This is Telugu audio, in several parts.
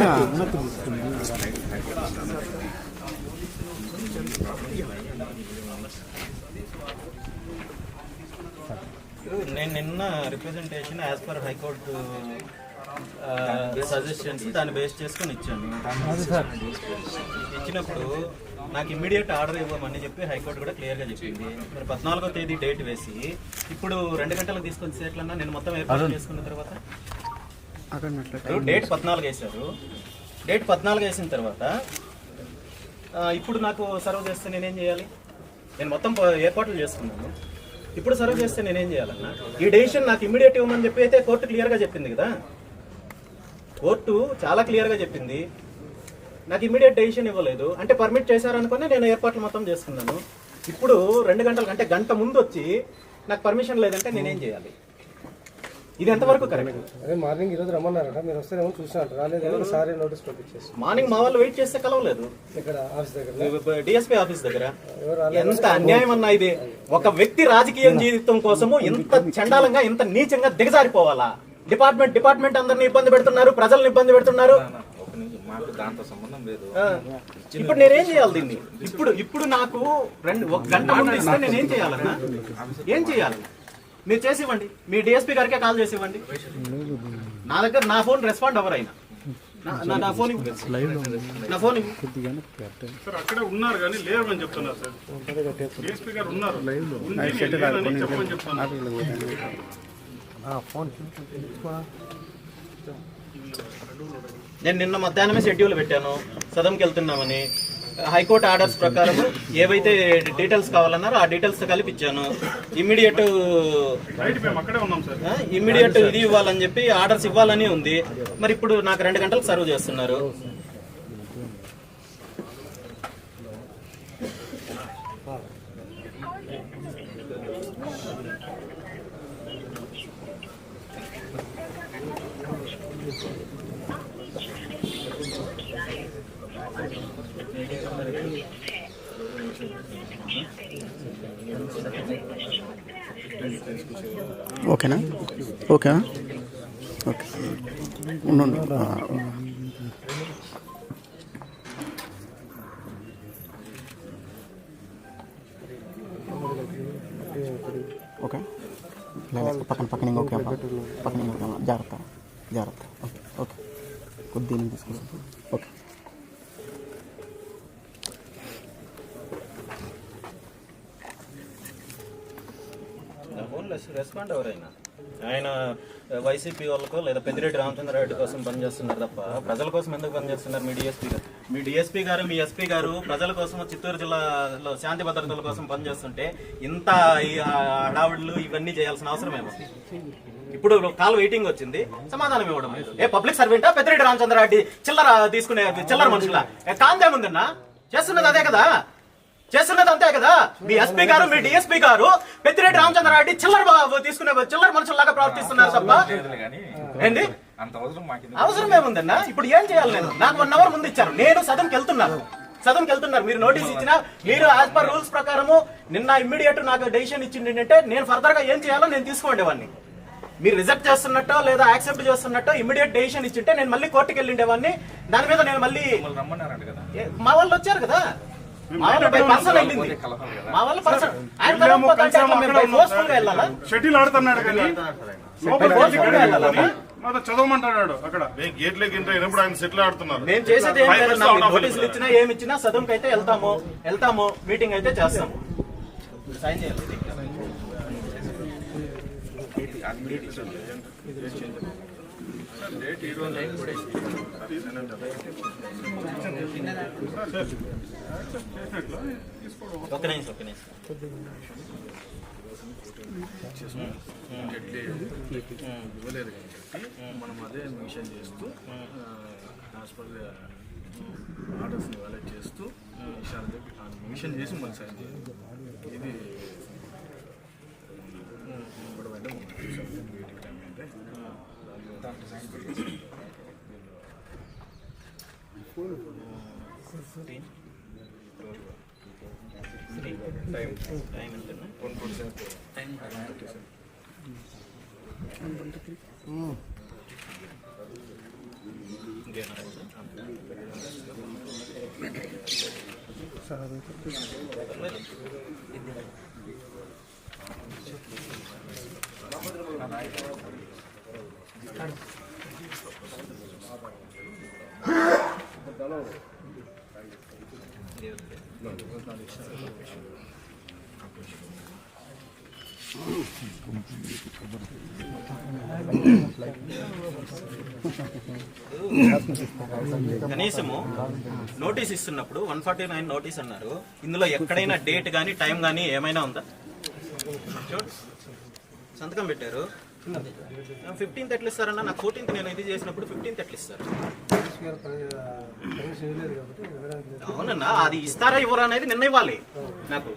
రా. నేను నిన్న representation as per high court suggestions దాన్ని బేస్ చేసుకొని ఇచ్చాను. ఇచ్చినప్పుడు నాకు ఇమ్మీడియట్ ఆర్డర్ ఇవ్వమని చెప్పి హైకోర్టు కూడా క్లియర్గా చెప్పింది. మరి పద్నాలుగో తేదీ డేట్ వేసి ఇప్పుడు రెండు గంటలకు తీసుకొని సేట్లన్నా నేను మొత్తం ఏర్పాటు చేసుకున్న తర్వాత? డేట్ పద్నాలుగు వేశారు. డేట్ పద్నాలుగు వేసిన తర్వాత ఇప్పుడు నాకు సర్వ్ చేస్తే నేనేం చేయాలి? నేను మొత్తం ఏర్పాట్లు చేసుకున్నాను. ఇప్పుడు సర్వ్ చేస్తే నేనేం చేయాలన్నా? ఈ డెసిషన్ నాకు ఇమ్మీడియట్ ఇవ్వమని చెప్పి అయితే కోర్టు క్లియర్గా చెప్పింది కదా? కోర్టు చాలా క్లియర్గా చెప్పింది. నాకు ఇమ్మీడియట్ డెసిషన్ ఇవ్వలేదు. అంటే పర్మిట్ చేశారనుకుని నేను ఏర్పాట్లు మొత్తం చేసుకున్నాను. ఇప్పుడు రెండు గంటలకు అంటే గంట ముందు వచ్చి నాకు పర్మిషన్ లేదంటే నేనేం చేయాలి? ఇది ఎంతవరకు కరెక్ట్ అదే మార్నింగ్ ఈరోజు రమ్మన్నారట. మీరు వస్తేనేమో చూసినట్టు రాలేదు సారీ నోటీస్ పంపించేసి. మార్నింగ్ మా వాళ్ళు వెయిట్ చేస్తే కలవలేదు. ఇక్కడ ఆఫీస్ దగ్గర. డిఎస్పీ ఆఫీస్ దగ్గర. ఎంత అన్యాయం అన్నా ఇది. ఒక వ్యక్తి రాజకీయ జీవితం కోసము ఇంత చండాలంగా ఇంత నీచంగా దిగజారిపోవాలా? డిపార్ట్మెంట్ డిపార్ట్మెంట్ అందరిని ఇబ్బంది పెడుతున్నారు ప్రజల్ని ఇబ్బంది పెడుతున్నారు. మాకు దాంతో సంబంధం లేదు. ఇప్పుడు నేనేం చేయాలి దీన్ని? ఇప్పుడు ఇప్పుడు నాకు రెండు ఒక గంట ముందు ఇస్తే నేనేం చేయాలన్నా ఏం చేయాలి? మీరు చేసి ఇవ్వండి మీ డిఎస్పీ గారికే కాల్ చేసి ఇవ్వండి నా దగ్గర నా ఫోన్ రెస్పాండ్ అవ్వరు ఆయన నా- నా- ఫోన్ ఫోన్. సార్ అక్కడే ఉన్నారు కానీ లేరు అని చెప్తున్నారు సార్. డిఎస్పీ గారు ఉన్నారు. ఉండి నేను లేనని చెప్పని చెప్తున్నారు. నేను నిన్న మధ్యాహ్నమే షెడ్యూల్ పెట్టాను. సదంకి వెళ్తున్నామని. హైకోర్టు ఆర్డర్స్ ప్రకారం ఏవైతే డీటెయిల్స్ కావాలన్నారో ఆ డీటెయిల్స్ కలిపి ఇచ్చాను. ఇమ్మీడియట్ ఇమ్మీడియట్ ఇది ఇవ్వాలని చెప్పి ఆర్డర్స్ ఇవ్వాలని ఉంది. మరి ఇప్పుడు నాకు రెండు గంటలకు సర్వ్ చేస్తున్నారు. ఓకేనా? ఓకేనా? ఓకే. ఉండండి ఓకే. పక్కన పక్కన ఇంకొక పక్కన ఇంకొక అమ్మా. జాగ్రత్త జాగ్రత్త ఓకే ఓకే కొద్దిగా తీసుకుంటాం ఓకే నా ఫోన్ రెస్పాండ్ ఎవరైనా? ఆయన వైసీపీ వాళ్ళకో లేదా పెద్దిరెడ్డి రామచంద్రారెడ్డి కోసం పనిచేస్తున్నారు తప్ప ప్రజల కోసం ఎందుకు పనిచేస్తున్నారు మీ డిఎస్పీ గారు? మీ డిఎస్పీ గారు మీ ఎస్పీ గారు ప్రజల కోసం చిత్తూరు జిల్లాలో శాంతి భద్రతల కోసం పనిచేస్తుంటే ఇంత ఈ ఇవన్నీ చేయాల్సిన అవసరం ఏమో? ఇప్పుడు కాల్ వెయిటింగ్ వచ్చింది. సమాధానం ఇవ్వడం ఏ పబ్లిక్ సర్వెంటా పెద్దిరెడ్డి రామచంద్రారెడ్డి చిల్లర తీసుకునే చిల్లర మనుషుల? కాందేముందన్నా చేస్తున్నది అదే కదా? చేస్తున్నది అంతే కదా? మీ ఎస్పీ గారు మీ డిఎస్పీ గారు పెద్దిరెడ్డి రామచంద్రారెడ్డి చిల్లర బా- తీసుకునే చిల్లర మనుషుల్లాగా ప్రవర్తిస్తున్నారు తప్ప. ఏంటి అవసరం ఏముందన్నా? ఇప్పుడు ఏం చేయాలి నేను? నాకు వన్ అవర్ ముందు ఇచ్చారు. నేను సదన్కి వెళ్తున్నాను. సదన్కి వెళ్తున్నారు. మీరు నోటీస్ ఇచ్చినా మీరు యాజ్ పర్ రూల్స్ ప్రకారము నిన్న ఇమ్మీడియట్ నాకు డెసిషన్ ఇచ్చింది ఏంటంటే నేను ఫర్దర్గా ఏం చేయాలో నేను తీసుకోండేవాడిని మీరు రిజెక్ట్ చేస్తున్నట్టో లేదా యాక్సెప్ట్ చేస్తున్నట్టో ఇమ్మీడియట్ డెసిషన్ ఇచ్చింటే నేను మళ్ళీ కోర్టుకి వెళ్ళిండేవాడిని దాని మీద నేను మళ్ళీ మా వాళ్ళు వచ్చారు కదా? షటిల్ ఆడుతున్నాడు చదవమంటాడు అక్కడ. గేట్లకి అయినప్పుడు ఆయన సెటిల్ ఆడుతున్నారు. మేము చేసేది నోటీసులు. ఇచ్చినా ఏమి ఇచ్చినా సదువుకి అయితే వెళ్తాము వెళ్తాము మీటింగ్ అయితే చేస్తాము. సైన్ చేయాలి. ఒక్క నిమిషం ఒక్క నిమిషం. ఇవ్వలేదు కాబట్టి మనం అదే మిషన్ చేస్తూ హాస్పిటల్ పర్ ఆర్డర్స్ని వ్యాలెట్ చేస్తూ విషయాలు చెప్పి మిషన్ చేసి మళ్ళీ సైన్ చేయాలి ఇది ఇప్పుడు అంటే మనం చూసాం మీటింగ్ టైం అంటే టైం ఎంత వన్ పర్సెంట్ కనీసము నోటీస్ ఇస్తున్నప్పుడు వన్ ఫార్టీ నైన్ నోటీస్ అన్నారు. ఇందులో ఎక్కడైనా డేట్ కానీ టైం కానీ ఏమైనా ఉందా? సంతకం పెట్టారు. ఫిఫ్టీన్త్ ఎట్లా ఇస్తారన్నా నాకు ఫోర్టీన్త్ నేను ఇది చేసినప్పుడు ఫిఫ్టీన్త్ ఎట్లా ఇస్తారు? అవునన్నా అది ఇస్తారా ఇవ్వరా అనేది నిన్న ఇవ్వాలి. నాకు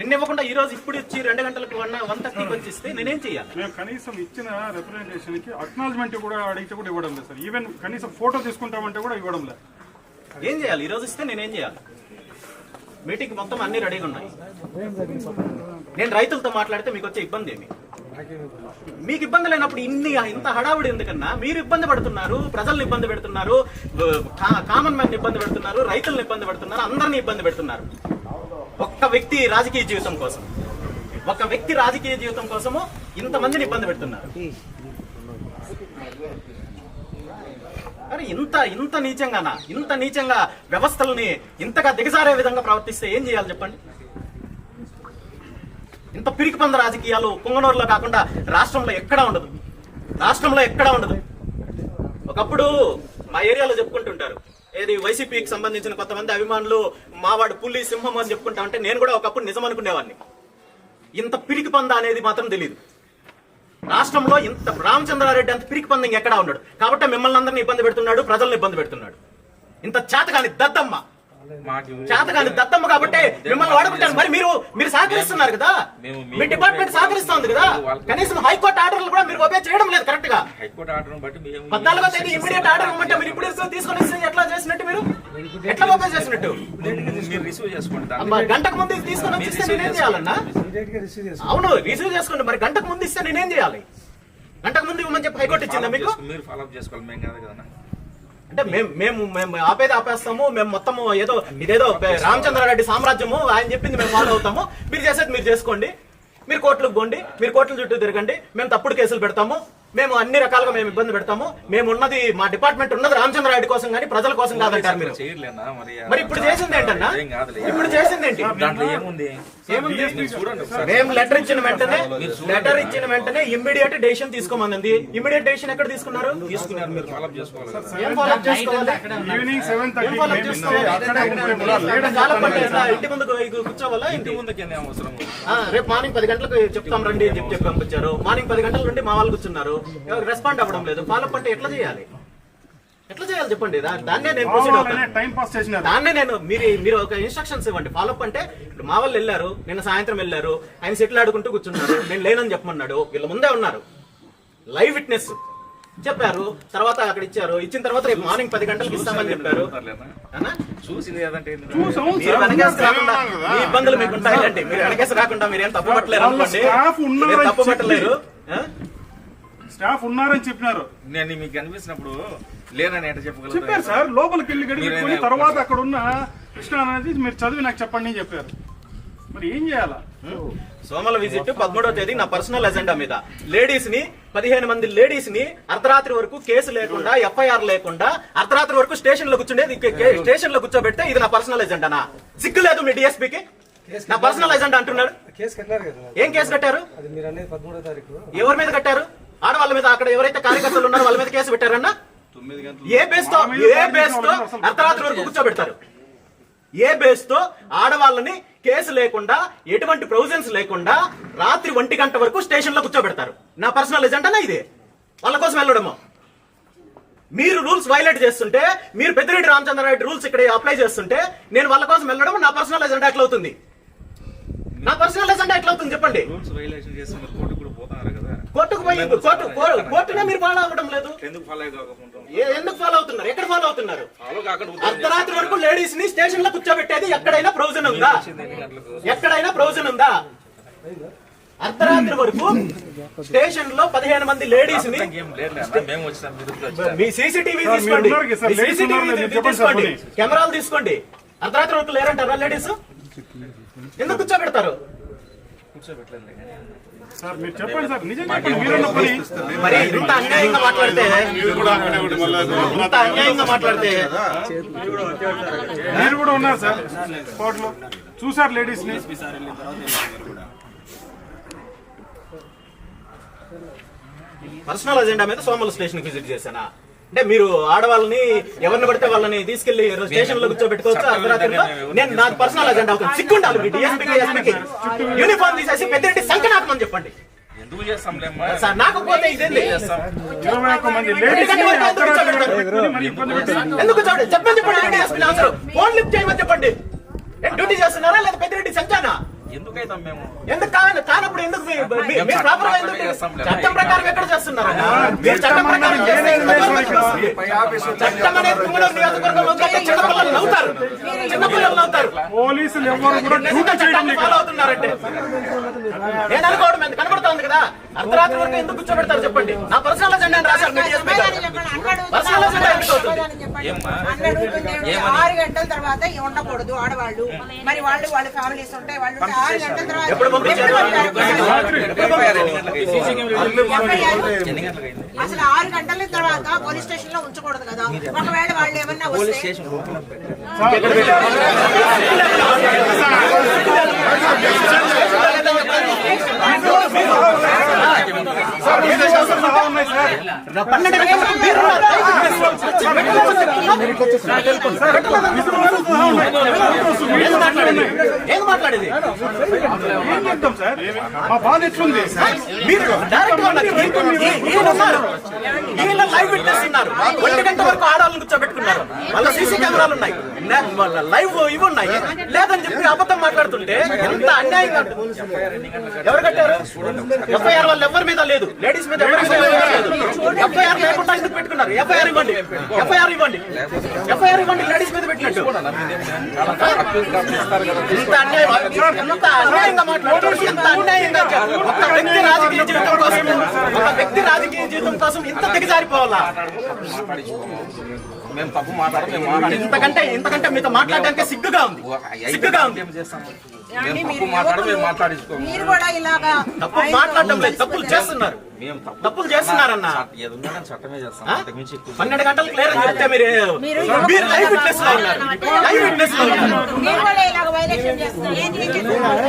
నిన్న ఇవ్వకుండా ఈ రోజు ఇప్పుడు ఇచ్చి రెండు గంటలకు వన్ వన్ థర్టీకి వచ్చి ఇస్తే నేనేం చేయాలి? మేము కనీసం ఇచ్చిన రిప్రజెంటేషన్కి అక్నాలజ్మెంట్ కూడా అడిగితే కూడా ఇవ్వడం లేదు సార్. ఈవెన్ కనీసం ఫోటో తీసుకుంటామంటే కూడా ఇవ్వడం లేదు. ఏం చేయాలి? ఈ రోజు ఇస్తే నేనేం చేయాలి? మీటింగ్ మొత్తం అన్ని రెడీగా ఉన్నాయి. నేను రైతులతో మాట్లాడితే మీకు వచ్చే ఇబ్బంది ఏమి. మీకు ఇబ్బంది లేనప్పుడు ఇన్ని ఇంత హడావుడి ఎందుకన్నా? మీరు ఇబ్బంది పడుతున్నారు ప్రజల్ని ఇబ్బంది పెడుతున్నారు కా- కామన్ మ్యాన్ ఇబ్బంది పెడుతున్నారు రైతులను ఇబ్బంది పెడుతున్నారు అందరిని ఇబ్బంది పెడుతున్నారు. ఒక్క వ్యక్తి రాజకీయ జీవితం కోసం ఒక వ్యక్తి రాజకీయ జీవితం కోసము ఇంతమందిని ఇబ్బంది పెడుతున్నారు. అరే ఇంత ఇంత నీచంగానా? ఇంత నీచంగా వ్యవస్థలని ఇంతగా దిగజారే విధంగా ప్రవర్తిస్తే ఏం చేయాలి చెప్పండి? ఇంత పిరికి పంద రాజకీయాలు పొంగనూరులో కాకుండా రాష్ట్రంలో ఎక్కడా ఉండదు. రాష్ట్రంలో ఎక్కడా ఉండదు. ఒకప్పుడు మా ఏరియాలో చెప్పుకుంటుంటారు. ఏది వైసీపీకి సంబంధించిన కొంతమంది అభిమానులు మావాడు పులి సింహం అని చెప్పుకుంటా ఉంటే నేను కూడా ఒకప్పుడు నిజం అనుకునేవాడిని ఇంత పిరికి పంద అనేది మాత్రం తెలియదు రాష్ట్రంలో ఇంత రామచంద్రారెడ్డి అంత పిరికి పంద ఎక్కడా ఉన్నాడు కాబట్టి మిమ్మల్ని అందరినీ ఇబ్బంది పెడుతున్నాడు ప్రజల్ని ఇబ్బంది పెడుతున్నాడు. ఇంత చేతకాని దద్దమ్మ. చేతకాని దత్తమ్మ కాబట్టి మిమ్మల్ని వాడుకుంటాను. మరి మీరు మీరు సహకరిస్తున్నారు కదా? మీ డిపార్ట్మెంట్ సహకరిస్తోంది కదా? కనీసం హైకోర్టు ఆర్డర్లు కూడా మీరు ఒబే చేయడం లేదు కరెక్ట్గా? హైకోర్టు ఆర్డర్ బట్టి పద్నాలుగో తేదీ ఇమీడియట్ ఆర్డర్ ఇవ్వమంటే మీరు ఇప్పుడు తీసుకొని ఎట్లా చేసినట్టు మీరు? ఎట్లా ఓపెన్ చేసినట్టు? గంటకు ముందు తీసుకొని వచ్చి నేనేం చేయాలన్నా? అవును రిసీవ్ చేసుకోండి. మరి గంటకు ముందు ఇస్తే నేనేం చేయాలి? గంటకు ముందు ఇవ్వమని చెప్పి హైకోర్టు ఇచ్చిందా మీకు? మీరు ఫాలో అప్ చేసుకోవాలి. మేము కాదు కదా అంటే మేము మేము మేము ఆపేది ఆపేస్తాము మేము మొత్తము ఏదో ఇదేదో రామచంద్రారెడ్డి సామ్రాజ్యము ఆయన చెప్పింది మేము ఫాలో అవుతాము. మీరు చేసేది మీరు చేసుకోండి. మీరు కోర్టులకు పోండి మీరు కోర్టుల చుట్టూ తిరగండి మేము తప్పుడు కేసులు పెడతాము మేము అన్ని రకాలుగా మేము ఇబ్బంది పెడతాము. మేము ఉన్నది మా డిపార్ట్మెంట్ ఉన్నది రామచంద్రారెడ్డి కోసం కానీ ప్రజల కోసం కాదంటారు మీరు. మరి? ఇప్పుడు చేసింది ఏంటన్నా? ఇప్పుడు చేసింది ఏంటి? మేము లెటర్ ఇచ్చిన వెంటనే లెటర్ ఇచ్చిన వెంటనే ఇమ్మీడియట్ డెసిషన్ తీసుకోమన్నది ఇమ్మీడియట్ డెసిషన్ ఎక్కడ తీసుకున్నారు? ఇంటి ముందు కూర్చోవాలా ఇంటి ముందుకి రేపు మార్నింగ్ పది గంటలకు చెప్తాం రండి అని చెప్పి చెప్పి పంపించారు. మార్నింగ్ పది గంటల నుండి మా వాళ్ళు కూర్చున్నారు. ఎవరు రెస్పాండ్ అవ్వడం లేదు. ఫాలో అంటే ఎట్లా చేయాలి? ఎట్లా చేయాలి చెప్పండి? దాన్నే నేను ప్రొసీడ్ అవుతాను. టైం పాస్ చేసినారు. దాన్నే నేను మీరు మీరు ఒక ఇన్స్ట్రక్షన్స్ ఇవ్వండి. ఫాలో అప్ అంటే ఇప్పుడు మా వాళ్ళు వెళ్ళారు నిన్న సాయంత్రం వెళ్ళారు ఆయన సెటిల్ ఆడుకుంటూ కూర్చున్నారు నేను లేనని చెప్పమన్నాడు. వీళ్ళ ముందే ఉన్నారు. లైవ్ విట్నెస్ చెప్పారు తర్వాత అక్కడ ఇచ్చారు. ఇచ్చిన తర్వాత రేపు మార్నింగ్ పది గంటలకు ఇస్తామని చెప్పారు. అన్నా? చూసి లేదంటే ఏంది? చూసాం మీరు? వెనకేసి రాకుండా మీ ఇబ్బందులు మీకు ఉంటాయండి మీరు వెనకేసి రాకుండా మీరు ఏం తప్పు పట్టలేరు అనుకోండి. తప్పు పట్టలేరు? స్టాఫ్ ఉన్నారని చెప్పినారు. నేను మీకు కనిపించినప్పుడు లేనని చెప్పారు సార్ లోపలికి వెళ్ళి గడి మీరేనా పెట్టుకొని తర్వాత అక్కడ ఉన్న కృష్ణ అనేది మీరు చదివి నాకు చెప్పండి అని చెప్పారు. మరి ఏం చేయాలా? సోమల విజిట్ పదమూడవ తేదీ నా పర్సనల్ ఎజెండా మీద. లేడీస్ని పదిహేను మంది లేడీస్ని అర్ధరాత్రి వరకు కేసు లేకుండా ఎఫ్ఐఆర్ లేకుండా అర్ధరాత్రి వరకు స్టేషన్లో కూర్చుండేది స్టేషన్లో కూర్చోబెడితే ఇది నా పర్సనల్ ఎజెండానా సిగ్గు లేదు మీ డిఎస్పీకి నా పర్సనల్ ఎజెండా అంటున్నాడు. కేసు కట్టినారు కదా. ఏం కేసు కట్టారు? ఎవరి మీద కట్టారు? ఆడవాళ్ళ మీద అక్కడ ఎవరైతే కార్యకర్తలు ఉన్నారో వాళ్ళ మీద కేసు పెట్టారన్నా? ఏ బేస్తో ఏ బేస్తో అర్ధరాత్రి వరకు కూర్చోబెడతారు. ఏ బేస్తో ఆడవాళ్ళని కేసు లేకుండా ఎటువంటి ప్రొవిజన్స్ లేకుండా రాత్రి ఒంటి గంట వరకు స్టేషన్లో కూర్చోబెడతారు. నా పర్సనల్ ఎజెండానా ఇది? వాళ్ళ కోసం వెళ్ళడము. మీరు రూల్స్ వైలేట్ చేస్తుంటే మీరు పెద్దిరెడ్డి రామచంద్రారెడ్డి రూల్స్ ఇక్కడ అప్లై చేస్తుంటే నేను వాళ్ళ కోసం వెళ్ళడం నా పర్సనల్ ఎజెండా ఎట్లా అవుతుంది? నా పర్సనల్ ఎజెండా ఎట్లా అవుతుంది చెప్పండి? రూల్స్ వైలేషన్ చేస్తే మీరు కోర్టు కూడా పోతున్నారు కదా కోర్టుకు పోయి కోర్టు కోర్టునే మీరు ఫాలో అవ్వడం లేదు. ఎందుకు ఫాలో ఎందుకు ఫాలో అవుతున్నారు? ఎక్కడ ఫాలో అవుతున్నారు? అర్ధరాత్రి వరకు లేడీస్ని స్టేషన్లో కూర్చోబెట్టేది ఎక్కడైనా ప్రొవిజన్ ఉందా? ఎక్కడైనా ప్రొవిజన్ ఉందా? అర్ధరాత్రి వరకు స్టేషన్లో పదిహేను మంది లేడీస్ని. మీ సీసీటీవీ తీసుకోండి. తీసుకోండి. కెమెరాలు తీసుకోండి. అర్ధరాత్రి వరకు లేరంటారా లేడీస్? ఎందుకు కూర్చోబెడతారు? కూర్చోబెట్టలేదు కానీ. సార్ మీరు చెప్పండి సార్ నిజం చెప్పండి మీరన్న పని. మరి ఇంత అన్యాయంగా మాట్లాడితే? మీరు కూడా అక్కడే ఉండి మళ్ళీ ఇంత అన్యాయంగా మాట్లాడితే? మీరు కూడా ఉన్నారు సార్ చూసారు లేడీస్ని. పర్సనల్ అజెండా మీద సోమల స్టేషన్ విజిట్ చేశానా? అంటే మీరు ఆడవాళ్ళని ఎవరిని పడితే వాళ్ళని తీసుకెళ్ళి స్టేషన్లో కూర్చోబెట్టుకోవచ్చు? అర్ధరాత్రిలో నేను నాకు పర్సనల్ అజెండా అవుతుంది. సిగ్గుండాలి మీ డిఎస్పీకి ఎస్పీకి యూనిఫామ్ తీసేసి పెద్దిరెడ్డి చెప్పండి. ఎందుకు చేస్తాంలేమ్మా? సార్ నాకు పోతే ఇదేంది? అర్ధరాత్రి ఎందుకు చెప్పండి? చెప్పండి? ఫోన్ లిఫ్ట్ చేయమని చెప్పండి. డ్యూటీ చేస్తున్నారా? లేదా పెద్దిరెడ్డి సంచానా? ఎందుకైతాం మేము ఎందుకు కానప్పుడు ఎందుకు మీరు ప్రాపర్ చట్టం ఎందుకు? ప్రకారం చేస్తాంలే. చట్టం ప్రకారం ఎక్కడ చేస్తున్నారు? మీరు చట్టం ప్రకారం. చట్టం అనేది నియోజకవర్గంలో చిన్నపిల్లలు నవ్వుతారు. చిన్నపిల్లలు నవ్వుతారు. పోలీసులు ఎవరు కూడా డ్యూటీ ఎందుకు చేయడం చట్టాన్ని లేదు ఫాలో అవుతున్నారంటే. నేను అనుకోవడం ఎంత కనబడతా ఉంది కదా? అర్ధరాత్రి వరకు ఎందుకు కూర్చోబెడతారు చెప్పండి. నా పర్సనల్ రాశారు. పర్సనల్ ఆరు గంటల తర్వాత ఉండకూడదు ఆడవాళ్ళు. మరి వాళ్ళు వాళ్ళ ఫ్యామిలీస్ ఉంటాయి వాళ్ళు ఎప్పుడు పంపించారు? అసలు ఆరు గంటల తర్వాత పోలీస్ స్టేషన్లో ఉంచకూడదు కదా ఒకవేళ వాళ్ళు ఏమన్నా పోలీస్ స్టేషన్ ఓపెన్ ఏం మాట్లాడేది ఏం సార్ మా బాధ ఎట్లుంది మీరు డైరెక్ట్గా ఉన్నారు. లైవ్ విట్నెస్ ఉన్నారు ఒంటి గంట వరకు ఆడాలని కూర్చోబెట్టుకున్నారు వాళ్ళ సీసీ కెమెరాలు ఉన్నాయి లైవ్ ఇవి ఉన్నాయి లేదని చెప్పి అబద్ధం మాట్లాడుతుంటే ఎంత అన్యాయంగా ఎవరు కట్టారు ఎఫ్ఐఆర్ వాళ్ళు ఎవరి మీద లేదు. లేడీస్ మీద ఎవరి మీద లేదు. ఎఫ్ఐఆర్ లేకుండా ఎందుకు పెట్టుకున్నారు? ఎఫ్ఐఆర్ ఇవ్వండి. ఎఫ్ఐఆర్ ఇవ్వండి. ఎఫ్ఐఆర్ ఇవ్వండి లేడీస్ మీద పెట్టినట్టు. ఇంత అన్యాయం ఎంత అన్యాయంగా మాట్లాడుతున్నారు. ఎంత అన్యాయంగా ఒక వ్యక్తి రాజకీయ జీవితం కోసం ఒక వ్యక్తి రాజకీయ జీవితం కోసం ఇంత దిగజారిపోవాలా? మేము తప్పు మాట్లాడడం మేము మాట్లాడి ఇంతకంటే ఇంతకంటే మీతో మాట్లాడడానికి సిగ్గుగా ఉంది. సిగ్గుగా ఉంది. ఏం మేము తప్పు మాట్లాడడం మేము మాట్లాడించుకోము. మీరు కూడా ఇలాగా తప్పు మాట్లాడడం లేదు. తప్పులు చేస్తున్నారు. మేము తప్పు తప్పులు చేస్తున్నారన్న. ఏది ఉందన్నా చట్టమే చేస్తాం. ఆ? అంతకుమించి ఎక్కువ పన్నెండు గంటలకు లేరని చెప్తే మీరు మీరు లైవ్ విట్నెస్లో ఉన్నారు లైవ్ విట్నెస్లో ఉన్నారు. మీరు కూడా ఇలాగ వైలేషన్ చేస్తున్నారు. ఏం చేస్తున్నారు?